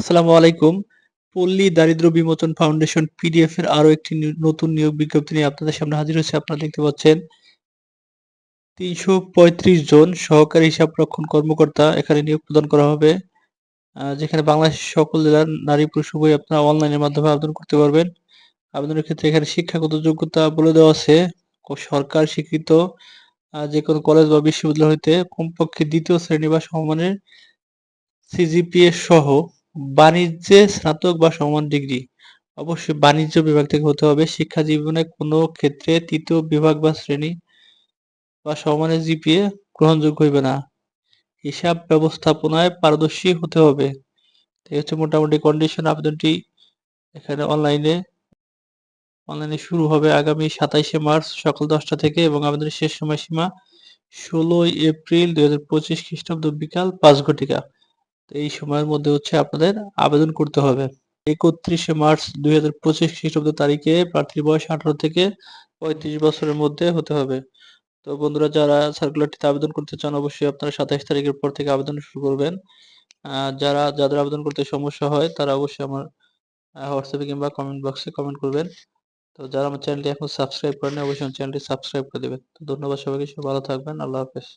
আসসালামু আলাইকুম। পল্লী দারিদ্র্য বিমোচন ফাউন্ডেশন পিডিএফ এর আরও একটি নতুন নিয়োগ বিজ্ঞপ্তি নিয়ে আপনাদের সামনে হাজির হয়েছি। আপনারা দেখতে পাচ্ছেন ৩৩৫ জন সহকারী হিসাবরক্ষণ কর্মকর্তা এখানে নিয়োগ প্রদান করা হবে। যেখানে বাংলাদেশের সকল জেলার নারী পুরুষ উভয়ই আপনারা অনলাইনের মাধ্যমে আবেদন করতে পারবেন। আবেদনের ক্ষেত্রে এখানে শিক্ষাগত যোগ্যতা বলে দেওয়া আছে। সরকার স্বীকৃত আ যেকোনো কলেজ বা বিশ্ববিদ্যালয় হইতে কমপক্ষে দ্বিতীয় শ্রেণি বা সমমানের সিজিপিএ সহ বাণিজ্যে স্নাতক বা সমমান ডিগ্রি। অবশ্যই বাণিজ্য বিভাগ থেকে হতে হবে। শিক্ষা জীবনে কোনো ক্ষেত্রে তৃতীয় বিভাগ বা শ্রেণি বা সমমানের জিপিএ গ্রহণযোগ্য হইবে না। হিসাব ব্যবস্থাপনায় পারদর্শী হতে হবে। এই হচ্ছে মোটামুটি কন্ডিশন আবেদনটি এখানে অনলাইনে অনলাইনে শুরু হবে আগামী ২৭শে মার্চ সকাল ১০টা থেকে এবং আবেদনের শেষ সময়সীমা ১৬ই এপ্রিল ২০২৫ খ্রিস্টাব্দ বিকাল পাঁচ ঘটিকা। তো এই সময়ের মধ্যে হচ্ছে আপনাদের আবেদন করতে হবে। ৩১শে মার্চ ২০২৫ খ্রিস্টাব্দ তারিখে প্রার্থীর বয়স ১৮ থেকে ৩৫ বছরের মধ্যে হতে হবে। তো বন্ধুরা, যারা সার্কুলারটিতে আবেদন করতে চান, অবশ্যই আপনারা ২৭ তারিখের পর থেকে আবেদন শুরু করবেন। যারা, যাদের আবেদন করতে সমস্যা হয়, তারা অবশ্যই আমার হোয়াটসঅ্যাপে কিংবা কমেন্ট বক্সে কমেন্ট করবেন। তো যারা আমার চ্যানেলটি এখন সাবস্ক্রাইব করেনি অবশ্যই আমার চ্যানেলটি সাবস্ক্রাইব করে দিবেন। তো ধন্যবাদ সবাইকে। সবাই ভালো থাকবেন। আল্লাহ হাফেজ।